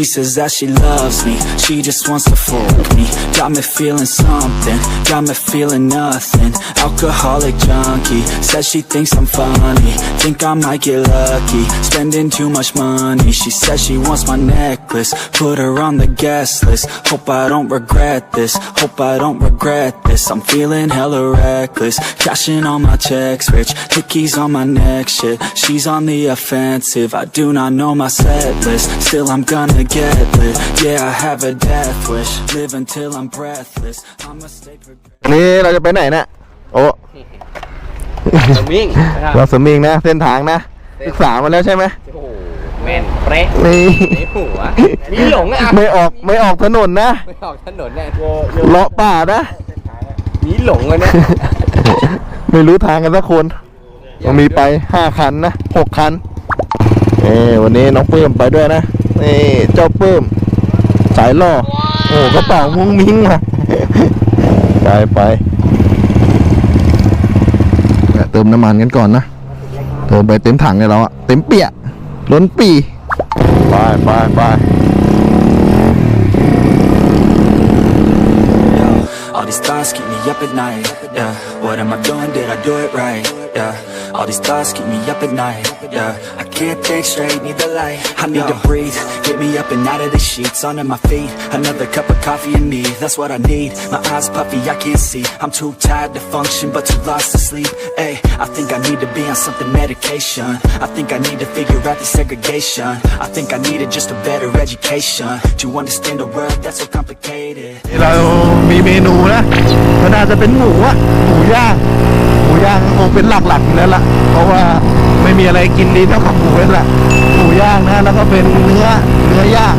She says that she loves me, she just wants to fuck me. Got me feeling something, got me feeling nothing. Alcoholic junkie, says she thinks I'm funny. Think I might get lucky, spending too much money. She says she wants my necklace, put her on the guest list. Hope I don't regret this, hope I don't regret this. I'm feeling hella reckless, cashing all my checks, rich. Hickeys on my neck, shit. She's on the offensive, I do not know my set list. Still, I'm gonna get lit. Yeah, I have a death wish, live until I'm breathless. I'ma stay progressive. นี่เราจะไปไหนเนี่ยโอ้สวิงนะครับเราสมิงนะ เส้นทางนะศึกษามาแล้วใช่ไหมโอ้โหแม่นเป๊ะนี่ในหัวมีหลงอะไม่ออกไม่ออกถนนนะไม่ออกถนนเนี่ยเลาะป่านะมีหลงเลยเนี่ยไม่รู้ทางกันสักคนต้องมีไปห้าคันนะหกคันเอ้วันนี้น้องปื้มไปด้วยนะ นี่เจ้าปื้มสายล่อ โอ้กระเป๋ามุ้งมิ้งอะไปไปแวะเติมน้ำมันกันก่อนนะ เติมไปเต็มถังเลยเราอะเต็มเปียะล้นปีไปไปไป All these thoughts keep me up at night. Yeah, what am I doing? Did I do it right? Yeah, all these thoughts keep me up at night. Yeah, I can't think straight, need the light. I need to breathe. Get me up and out of the sheets, onto my feet. Another cup of coffee in me, that's what I need. My eyes puffy, I can't see. I'm too tired to function, but too lost to sleep. Hey, I think I need to be on something medication. I think I need to figure out the segregation. I think I needed just a better education to understand a world that's so complicated. เรามีเมนูนะก็น่าจะเป็นหมูอะหมูย่างหมูย่างคงเป็นหลักๆอยู่แล้วล่ะ เพราะว่าไม่มีอะไรกินดีเท่ากับหมู ูแล้วล่ะหมูย่างนะแล้วก็เป็นเนื้อเนื้อย่าง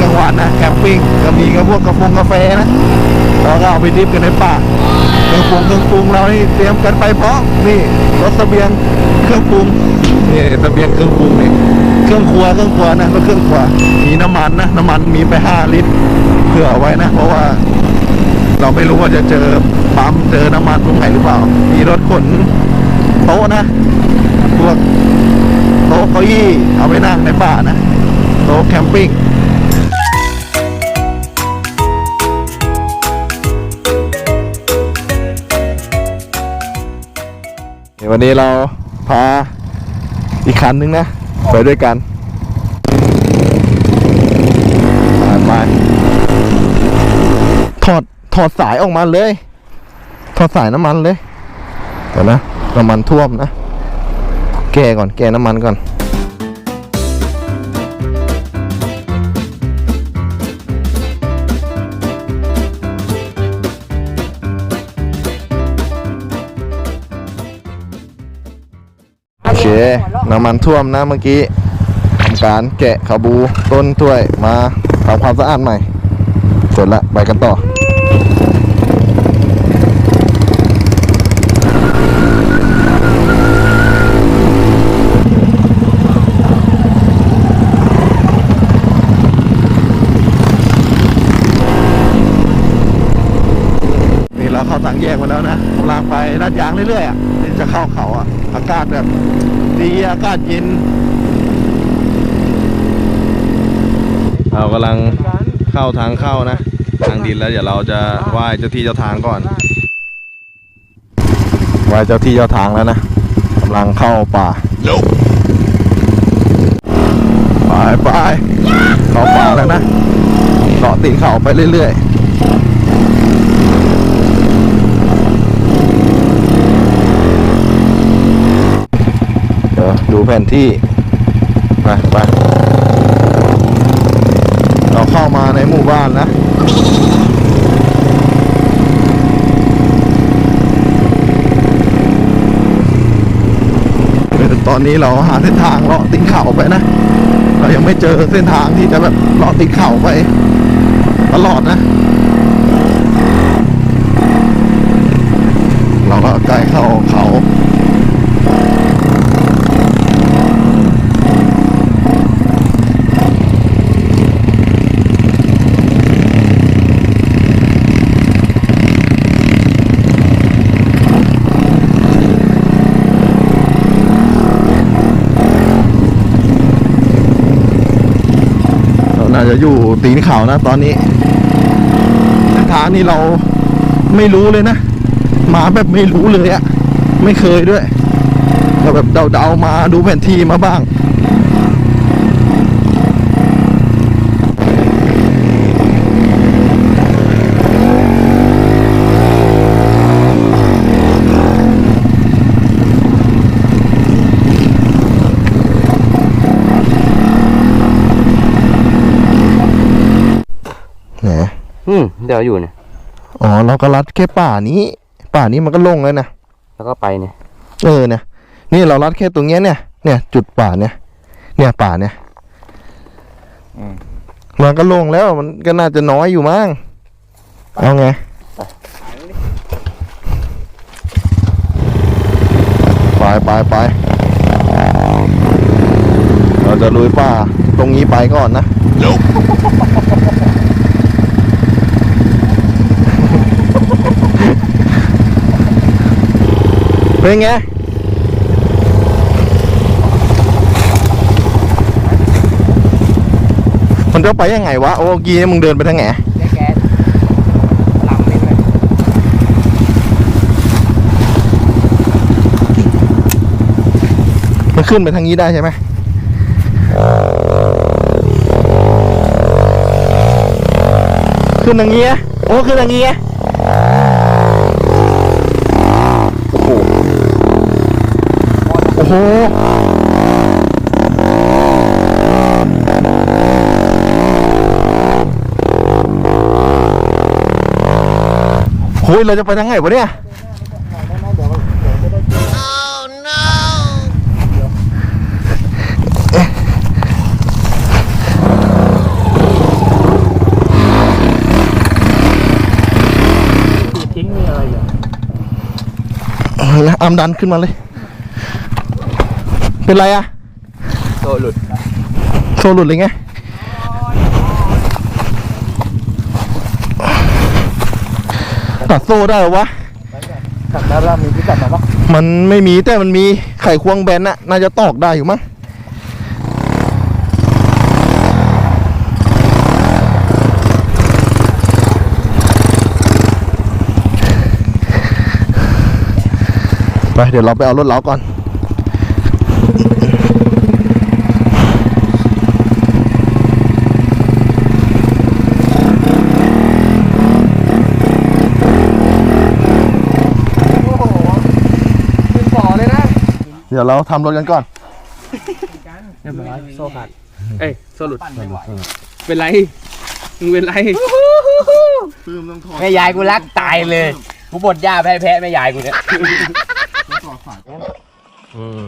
กลางวันนะแคมปิ้งก็มีกับพวกกาแฟกาแฟนะเราก็เอาไปดิบกันในป่าเครื่องปรุงเครื่องปรุงเรานี่เตรียมกันไปเพราะนี่รถเสบียงเครื่องปรุงนี่เสบียงเครื่องปรุงนี่เครื่องครัวเครื่องครัวนะก็เครื่องครัวมีน้ำมันนะน้ำมันมีไปห้าลิตรเผื่อไว้นะ เพราะว่าเราไม่รู้ว่าจะเจอปั๊มเจอน้ำมันตรงไหนหรือเปล่า มีรถขนโต๊ะนะ พวก โต๊ะเก้าอี้เอาไปนั่งในป่านะโต๊ะแคมปิ้งวันนี้เราพาอีกคันนึงนะ ไปด้วยกันไปไปถอดถอดสายออกมาเลย ถอดสายน้ำมันเลยเดี๋ยวนะน้ำมันท่วมนะ แก้ก่อนแก้น้ำมันก่อนโอเคน้ำมันท่วมนะเมื่อกี้ทำการแกะขาบูต้นถ้วยมาทำความสะอาดใหม่เสร็จละไปกันต่อ นี่เราเข้าทาง แยกมาแล้วนะกำลังไปลาดยางเรื่อยๆอะที่จะเข้าเขาอะ อากาศแบบดีอากาศเย็นเรากำลังเข้าทางเข้านะ ทางดินแล้วเดี๋ยวเราจะไหว้เจ้าที่เจ้าทางก่อนไหว้เจ้าที่เจ้าทางแล้วนะกำลังเข้าป่าไปไปเข้าป่าแล้วนะเกาะตีนเขาไปเรื่อยๆเดี๋ยวดู แผนที่ไปไปเราเข้ามาในหมู่บ้านนะตอนนี้เราหาเส้นทางเลาะตินเข่าไปนะ เรายังไม่เจอเส้นทางที่จะแบบเลาะตินเข่าไปตลอดนะาจะอยู่ตีนเขานะ ตอนนี้เส้นทางนี้เราไม่รู้เลยนะ มาแบบไม่รู้เลยอะไม่เคยด้วยเราแบบเดาๆมาดูแผนที่มาบ้าง ไหน อืมเดี๋ยวอยู่เนี่ยอ๋อเราก็รัดแค่ป่านี้ ป่านี้มันก็โลงแล้วนะแล้วก็ไปเนี่ยเออเนี่ยนี่เรารัดแค่ตรงเนี้ยเนี่ยเนี่ย จุดป่าเนี่ย เนี่ยป่าเนี่ยมันก็โล่งแล้วมันก็น่าจะน้อยอยู่มั้งเอาไงไปไปไปเราจะลุยป่าตรงนี้ไปก่อนนะ เป็นไงมันจะไปยังไงวะ โอ้กี้มึงเดินไปทางไหนแก๊สแก๊สลำนิดเลยมันขึ้นไปทางนี้ได้ใช่ไหมขึ้นทางนี้โอ้ขึ้นทางนี้ โอ้โหโอ้ยเราจะไปทางไหนวะเนี่ย ทิ้งมีอะไรอยู่ เอาละอามดันขึ้นมาเลย เป็นไรอะโตหลุดโซหลุดเลยไงตัดโซ่ได้เหรอวะขับแล้วเรามีพิกัดมาปะมันไม่มีแต่มันมีไขควงแบนน่ะน่าจะตอกได้อยู่มั้งไปเดี๋ยวเราไปเอารถเราก่อนขึ้นต่อเลยนะ เดี๋ยวเราทำรถกันก่อนเรียบร้อยโซ่ขาดเอ้ยโซ่หลุดเป็นไรมึงเป็นไรปื้มต้องถอดแม่ยายกูรักตายเลยกูบดยาแพ้แพ้แม่ยายกูเนี่ยอืม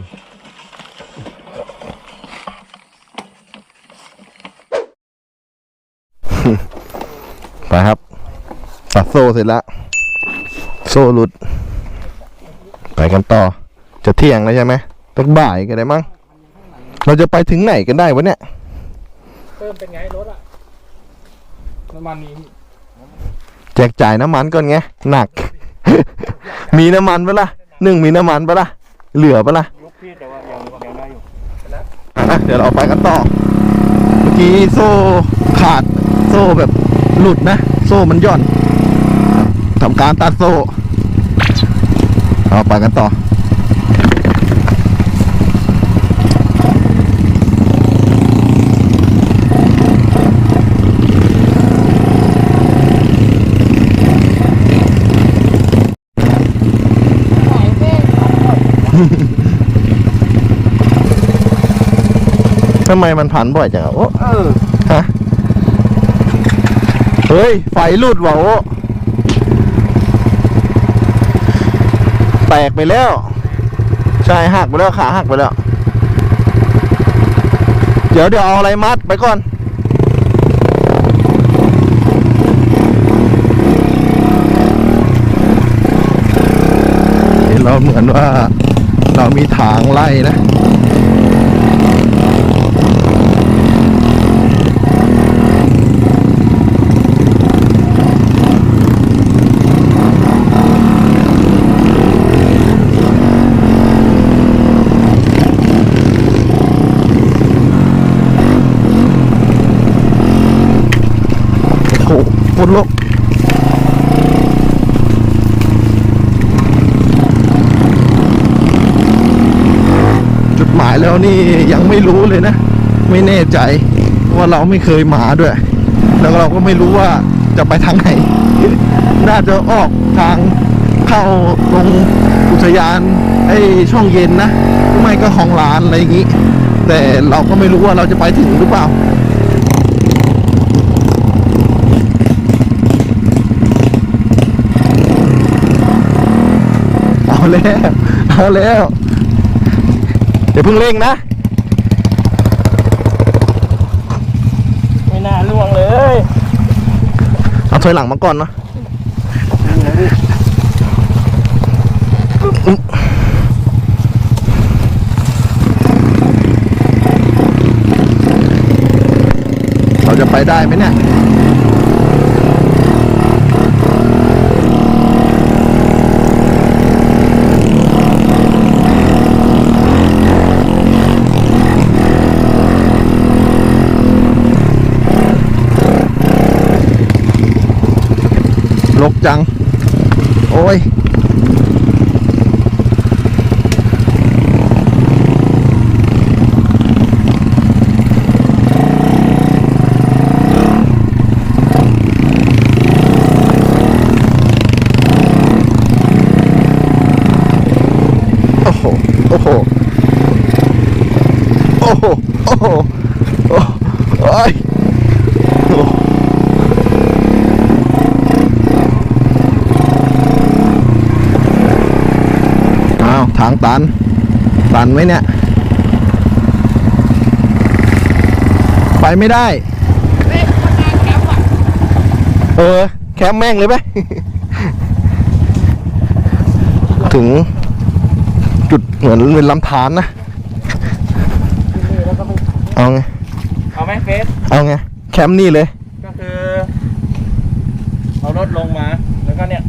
ไปครับตัดโซ่เสร็จแล้ว โซ่หลุด ไปกันต่อ จะเที่ยงแล้วใช่ไหมตั้งบ่ายกันได้มั้ง เราจะไปถึงไหนกันได้วะเนี่ย เติมเป็นไงรถอะน้ำมันมีแจกจ่ายน้ำมันก่อนไง หนัก มีน้ำมันปะล่ะหนึ่งมีน้ำมันปะล่ะ เหลือปะล่ะยกพี่แต่ว่ายังยังได้อยู่อะเดี๋ยวเราไปกันต่อ เมื่อกี้โซ่ขาด โซ่แบบหลุดนะ โซ่มันหย่อนทำการตัดโซ่ เอาไปกันต่อำไมมันพันบ่อยจังอะโอ้เออฮะเฮ้ย ไฟหลุดว่ะโอ้แตกไปแล้ว ใช่หักไปแล้วขาหักไปแล้ว เดี๋ยวเดี๋ยวเอาอะไรมัดไปก่อนเห็นเราเหมือนว่าเรามีทางไล่นะ เฝนลกจุดหมาย แล้วนี่ยังไม่รู้เลยนะ ไม่แน่ใจว่าเราไม่เคยมาด้วย แล้วเราก็ไม่รู้ว่าจะไปทางไหน น่าจะออกทางเข้าตรงอุทยานไอ้ช่องเย็นนะไม่ก็ของร้านอะไรอย่างนี้ แต่เราก็ไม่รู้ว่าเราจะไปถึงหรือเปล่าเอาแล้วเอาแล้ว เดี๋ยวเพิ่งเร่งนะ ไม่น่าล่วงเลยเอาถอยหลังมาก่อนเนาะเราจะไปได้ไหมเนี่ย จัง โอ้ยโอ้โห โอ้โห โอ้โหโอ้โหโอ้ยโอ้ อ้าวทางตันตันไหมเนี่ย ไปไม่ได้ เออ แคมป์แม่งเลยไหมถึงจุดเหมือนเป็นลำธารนะ เอาไง เอาไหมเฟสเอาไง แคมป์นี่เลย ก็คือ เอารถลงมา แล้วก็เนี่ย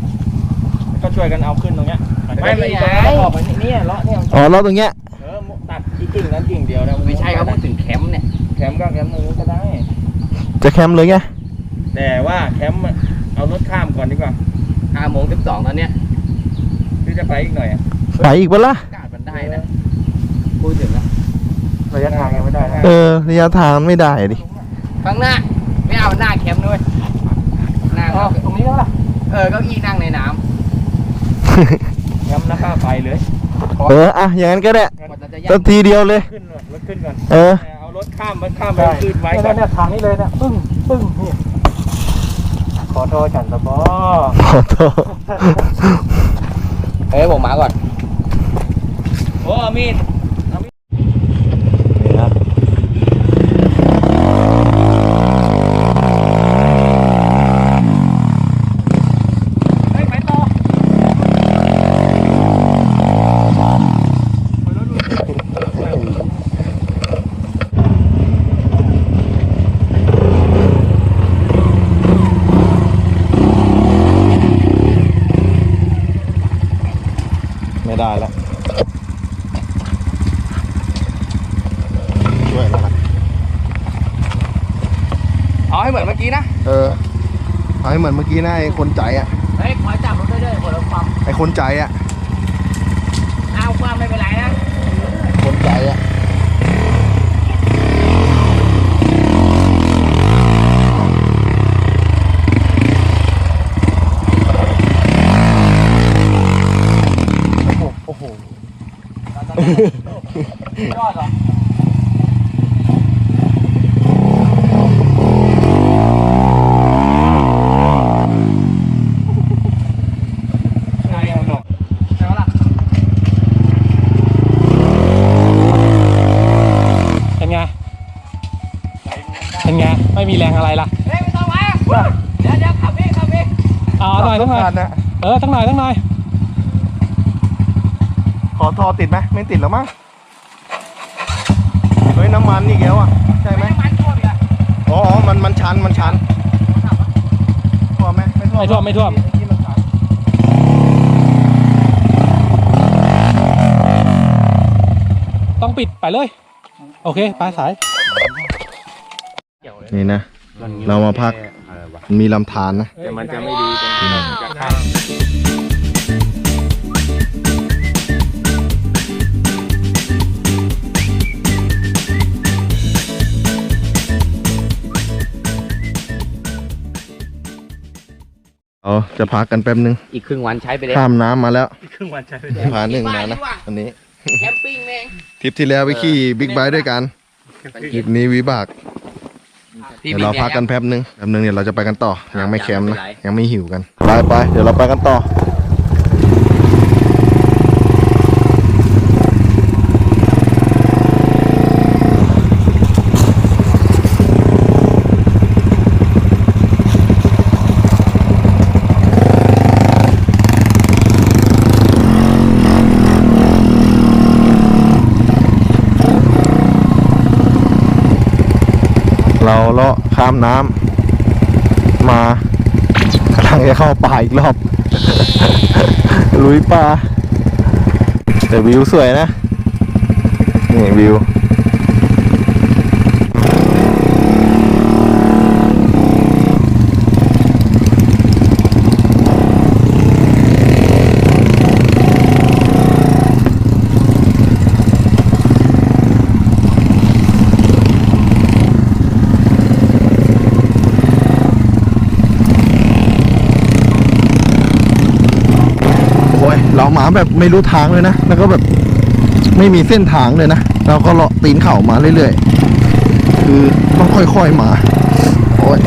ก็ช่วยกันเอาขึ้นตรงเนี้ย ไม่ไม่ตรงนั้นออกไปนี่เนี่ยเลาะเนี่ยอ๋อแล้วตรงเนี้ยเออตัดอีกกิ่งนั้นกิ่งเดียวนะไม่ใช่เขาพูดถึงแคมป์เนี่ยแคมป์ก็แคมป์ตรงนู้นก็ได้ จะแคมป์เลยไงแต่ว่าแคมป์อะเอารถข้ามก่อนดีกว่า5โมง12ตอนเนี้ยหรือจะไปอีกหน่อยอะไปอีกปะล่ะอากาศมันได้นะพูดถึงนะระยะทางยังไม่ได้นะเออระยะทางไม่ได้ดิข้างหน้าไม่เอาหน้าแคมป์ด้วยหน้าอ๋อตรงนี้แล้วล่ะเออเก้าอี้นั่งในน้แคมป์ นะข้าไปเลยเอออะอย่างนั้นก็ได้ำกว่าจะจะสัย่ากงทีเดียวเลย ขึ้นก่อนรถขึ้นก่อนเออเอารถข้ามมันข้ามไปขึ้นไว้ก่อนเนี่ยทางนี้เลยเนี่ยปึ้งปึ้งนี่ขอโทษฉันตะบอขอโทษเอ้ยผมมาก่อนโอ้เอามีด นี่นะ เฮ้ยไปต่อ ไม่ได้แล้วช่วยแล้วนะ เอาให้เหมือนเมื่อกี้นะ เออเอาให้เหมือนเมื่อ กี้นะไอ้คนใจอะเฮ้ยคอยจับรถได้ด้วยคนละความไอ้คนใจอะเอาความไม่เป็นไรนะ คนใจอะโอ้โห ยอดเหรอ หน่อยตั้งหน่อยเออตั้งหน่อยตั้งหน่อยขอทอติดไหมไม่ติดแล้วมั้งเฮ้ยน้ำมันอีกแล้วอะใช่ไหมมันท่วมอีกอะอ๋อมันมันชันมันชันท่วมไหมไม่ท่วมไม่ท่วมไม่ท่วมเอกี้มันชันต้องปิดไปเลย โอเคไปสาย นี่นะ เรามาพักมันมีลำธารนะแต่มันจะไม่ดี เราจะพักกันแป๊บนึง อีกครึ่งวันใช้ไปเลยข้ามน้ำมาแล้วครึ่งวันใช้ไปพาหนึ่งมานะอันนี้แคมปิ้งเองทริปที่แล้วไปขี่บิ๊กไบค์ด้วยกันทริปนี้วิบากพี่เดี๋ยวเราพักกันแป๊บนึงแป๊บนึงเดี๋ยวเราจะไปกันต่อยังไม่แคมป์นะไม่เป็นไรยังไม่หิวกันไปไปเดี๋ยวเราไปกันต่อ เราเลาะข้ามน้ำมากำลังจะ เข้าป่าอีกรอบ ลุยป่าแต่วิวสวยนะ นี่วิว โอ้ยเรามา แบบไม่รู้ทางเลยนะ แล้วก็แบบไม่มีเส้นทางเลยนะ เราก็เลาะตีนเข่ามาเรื่อยๆ คือต้องค่อยๆมา โอ้ย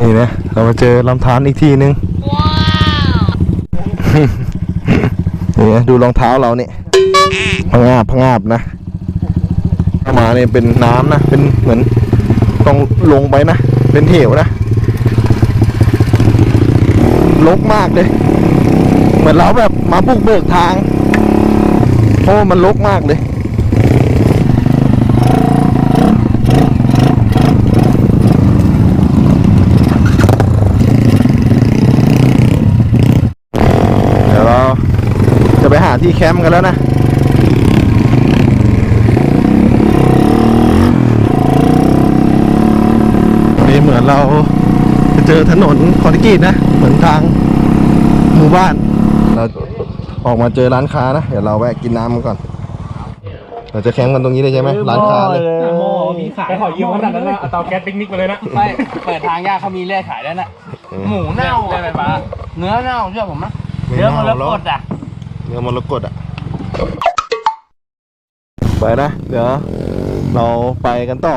นี่นะเรามาเจอลำธารอีกทีนึงนี่นะดูรองเท้าเราเนี่ย พังงาบพังงาบนะเข้ามาเนี่ยเป็นน้ำนะ เป็นเหมือนต้องลงไปนะ เป็นเหวนะลกมากเลย เหมือนเราแบบมาบุกเบิกทางเพราะมันลกมากเลยเดี๋ยวเราจะไปหาที่แคมป์กันแล้วนะ นี่เห มือนเราจะเจอถนนคอนกรีตนะ เหมือนทางหมู่บ้าน เราออกมาเจอร้านค้านะ เดี๋ยวเราแวะกินน้ำกันก่อน เราจะแคมป์กันตรงนี้เลยใช่ไหมร้านค้าเลยหม้อมีขายไปขอยืมขนาดนั้นนะเอาเตาแก๊สปิกนิกไปเลยนะไม่เปิดทางยากเขามีเลื่อยขายแล้วน่ะหมูเน่าเลื่อยไฟฟ้าเนื้อเน่าเชื่อผมนะไม่เนื้อมันเน่าแล้วหรอกกดอะเรือมรกตอะไปนะ เดี๋ยวเราไปกันต่อ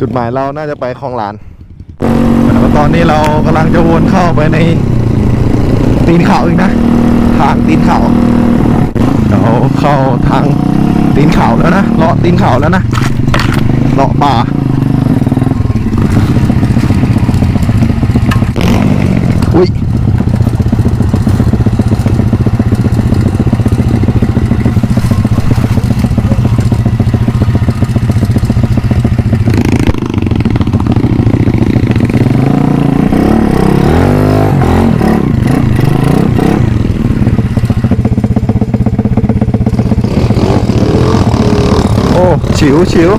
จุดหมายเราน่าจะไปคลองลานแล้ว ตอนนี้เรากำลังจะวนเข้าไปในตีนเขาอีกนะ ทางตีนเขาเราเข้าทางตีนเขาแล้วนะเลาะตีนเขาแล้วนะเลาะป่า อุ้ย โอ้ ฉิวฉิว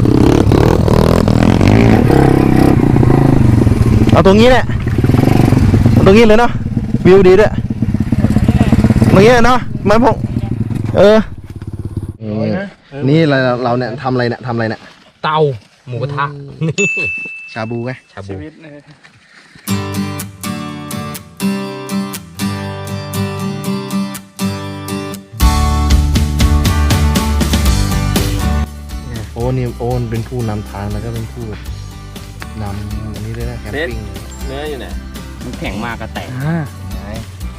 เอาตรงนี้แหละเอาตรงนี้เลยเนาะวิวดีด้วยตรงนี้เนาะมันพงเออนี่เราเราเนี่ยทำอะไรเนี่ยทำอะไรเนี่ยเตาหมูกระทะชาบูไงชาบู นี่โอ้นเป็นผู้นำทางแล้วก็เป็นผู้นำอันนี้ด้วยนะแคมปิ้งเนื้ออยู่ไหนมันแข็งมากกระแตก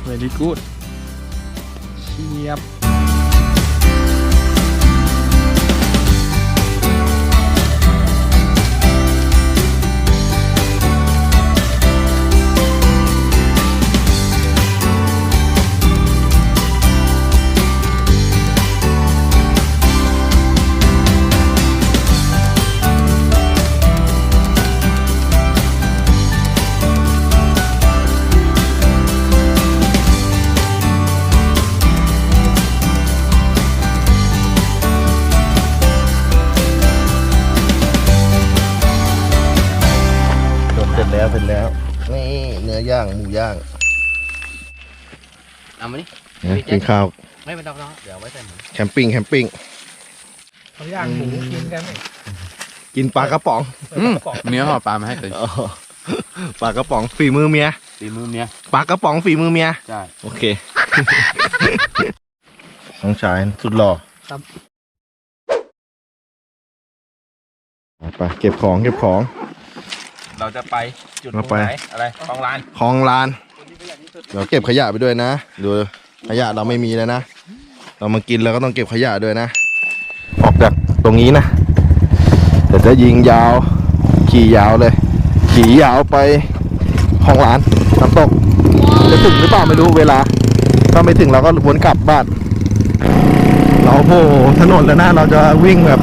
เวลี่กูดเชียบ กินข้าว ไม่เป็นต้องเดี๋ยวไว้ใส่หมูแคมปิ้งแคมปิ้งเขาย่างหมูกินกันไหมกินปลากระป๋องเนื้อห่อปลามาให้ตัวอ๋อปลากระป๋องฝีมือเมียตีมือเนี้ยปลากระป๋องฝีมือเมียใช่โอเค น้องชายสุดหล่อไปเก็บของเก็บของ เราจะไปจุดเราไป ไหนอะไรคลองลาน คลองลานเดี๋ยวเก็บขยะไปด้วยนะ ดู ขยะเราไม่มีแล้วนะ เรามากินแล้วก็ต้องเก็บขยะด้วยนะ ออกจากตรงนี้นะเดี๋ยวจะยิงยาว ขี่ยาวเลย ขี่ยาวไปคลองลานน้ำตก จะถึงหรือเปล่าไม่รู้เวลา ถ้าไม่ถึงเราก็วนกลับบ้าน เราโผล่ถนนแล้วนะเราจะวิ่งแบบ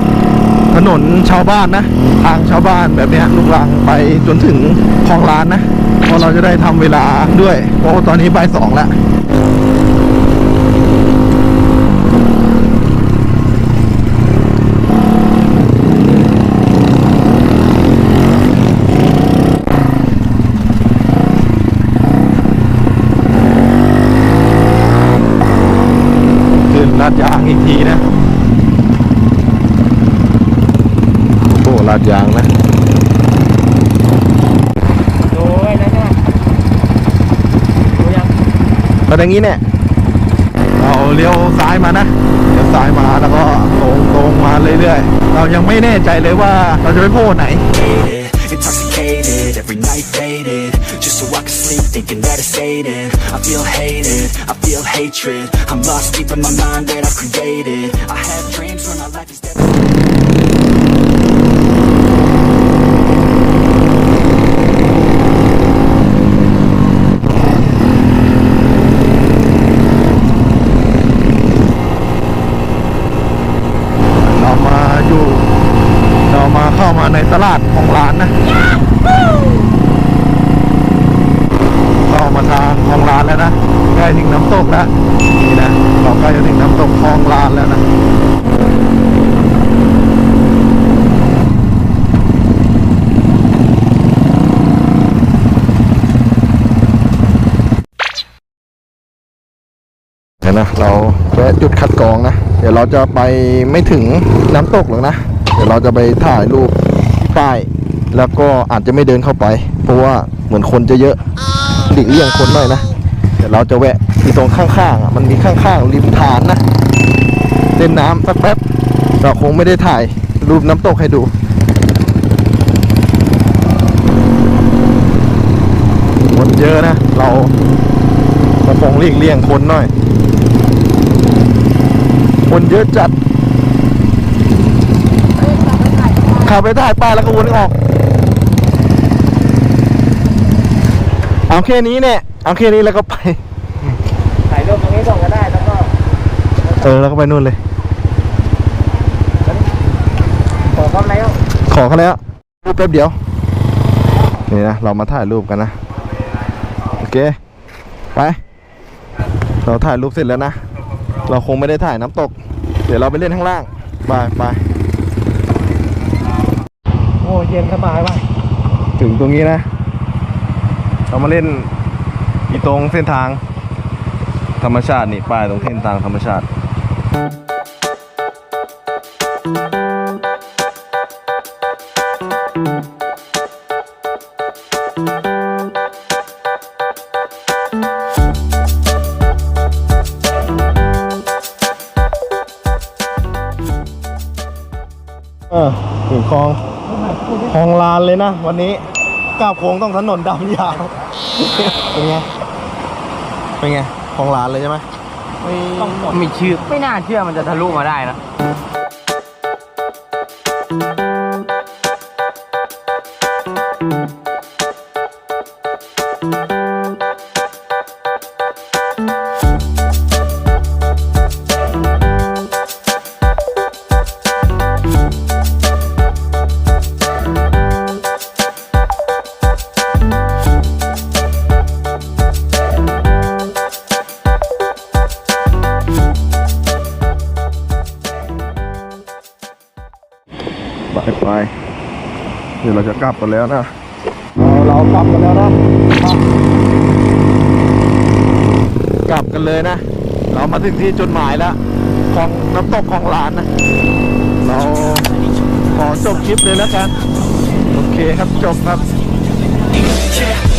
ถนนชาวบ้านนะ ทางชาวบ้านแบบนี้ลูกลังไปจนถึงคลองลานนะเพราะเราจะได้ทำเวลาด้วยเพราะว่าตอนนี้บ่ายสองแล้ว ขึ้นลาดยางอีกทีนะ โอ้ลาดยางนะโอ้ยนั่นน่ะดูยังก็อย่างนี้เนี่ยเราเลี้ยวซ้ายมานะเลี้ยวซ้ายมาแล้วก็ตรงตรงมาเรื่อยๆ เรายังไม่แน่ใจเลยว่าเราจะไปโผล่ไหน Faded, intoxicated, every night faded Just so I can sleep thinking that it's fading I feel hated, I feel hatred I'm lost deep in my mind that I've created I have dreams where my life is dead เรามาอยู่ เรามาเข้ามาในตลาดของร้านนะเข้ามาทางของร้านแล้วนะใกล้ถึงน้ำตกแล้วนี่นะเราใกล้จะถึงน้ำตกคลองร้านแล้วนะเดี๋ยวนะเราแวะจุดคัดกรองนะ เดี๋ยวเราจะไปไม่ถึงน้ำตกหรอกนะ เดี๋ยวเราจะไปถ่ายรูปป้าย แล้วก็อาจจะไม่เดินเข้าไป เพราะว่าเหมือนคนจะเยอะหลีกเลี่ยงคนหน่อยนะ เดี๋ยวเราจะแวะที่ตรงข้างๆอะมันมีข้างๆริมทานนะเล่นน้ำสักแป๊บเราคงไม่ได้ถ่ายรูปน้ำตกให้ดูคนเยอะนะ เราเราคงหลีกเลี่ยงคนหน่อย คนเยอะจัดขับไปถ่ายป้ายแล้วก็วนออก เอาแค่นี้เนี่ย เอาแค่นี้แล้วก็ไป ถ่ายรูปตรงนี้ส่งก็ได้แล้วก็ เออแล้วก็ไปนู่นเลย ขอเข้าแล้ว ขอเขาแล้วรูปแป๊บเดียว นี่นะ เรามาถ่ายรูปกันนะ โอเค ไป เราถ่ายรูปเสร็จแล้วนะ เราคงไม่ได้ถ่ายน้ำตก เดี๋ยวเราไปเล่นข้างล่าง ไปไปโอ้เย็นสบายว่ะถึงตรงนี้นะ เรามาเล่นอีตรงเส้นทาง ธรรมชาตินี่ป้ายตรงเส้นทางธรรมชาติานเลยนะ วันนี้ก้าวโค้งต้องถนนดำยาว เป็นไง เป็นไงคลองลานเลยใช่ไหมไม่เชื่อ ไม่น่าเชื่อมันจะทะลุมาได้นะ กลับกันแล้วนะ เรากลับกันแล้วนะกลับกันเลยนะ เรามาถึงที่จุดหมายแล้วของน้ำตกของหลานนะ เราขอจบคลิปเลยแล้วกัน โอเคครับจบครับ